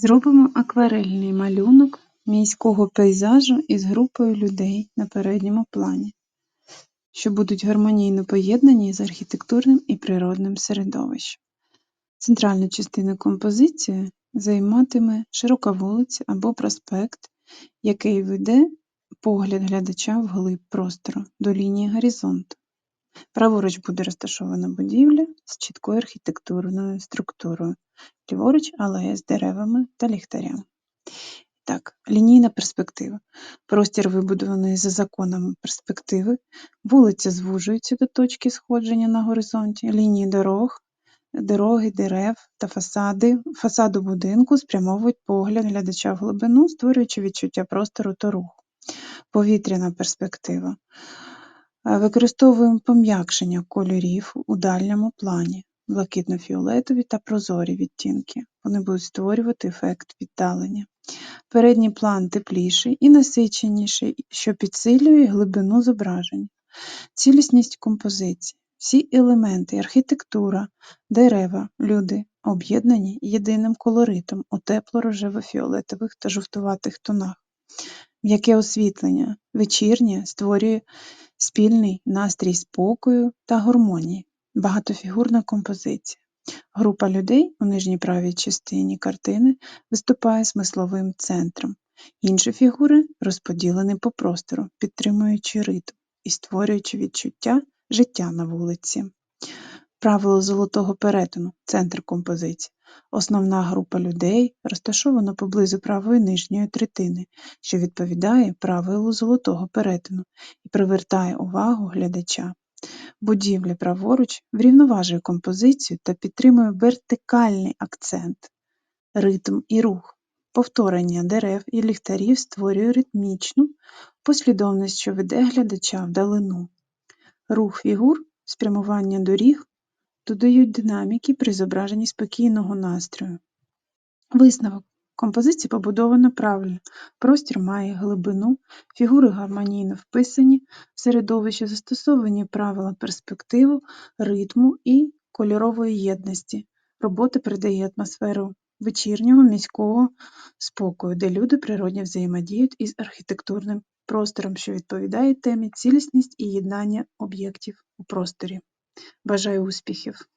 Зробимо акварельний малюнок міського пейзажу із групою людей на передньому плані, що будуть гармонійно поєднані з архітектурним і природним середовищем. Центральну частину композиції займатиме широка вулиця або проспект, який веде погляд глядача вглиб простору до лінії горизонту. Праворуч буде розташована будівля з чіткою архітектурною структурою, ліворуч алея з деревами та ліхтарями. Так, лінійна перспектива. Простір вибудований за законами перспективи, вулиця звужується до точки сходження на горизонті, лінії дорог, дороги, дерев та фасади, фасаду будинку спрямовують погляд глядача в глибину, створюючи відчуття простору та руху. Повітряна перспектива. Використовуємо пом'якшення кольорів у дальньому плані, блакитно-фіолетові та прозорі відтінки. Вони будуть створювати ефект віддалення. Передній план тепліший і насиченіший, що підсилює глибину зображення, цілісність композиції. Всі елементи, архітектура, дерева, люди об'єднані єдиним колоритом у тепло-рожево-фіолетових та жовтуватих тонах. М'яке освітлення вечірнє створює спільний настрій спокою та гармонії, багатофігурна композиція. Група людей у нижній правій частині картини виступає смисловим центром. Інші фігури розподілені по простору, підтримуючи ритм і створюючи відчуття життя на вулиці. Правило золотого перетину центр композиції. Основна група людей розташована поблизу правої нижньої третини, що відповідає правилу золотого перетину і привертає увагу глядача. Будівля праворуч врівноважує композицію та підтримує вертикальний акцент, ритм і рух. Повторення дерев і ліхтарів створює ритмічну послідовність, що веде глядача вдалину. Рух фігур, спрямування доріг додають динаміки при зображенні спокійного настрою. Висновок композиція побудована правильно, простір має глибину, фігури гармонійно вписані, в середовище застосовані правила перспективу, ритму і кольорової єдності. Робота передає атмосферу вечірнього міського спокою, де люди природньо взаємодіють із архітектурним простором, що відповідає темі цілісність і єднання об'єктів у просторі. Бажаю успіхів!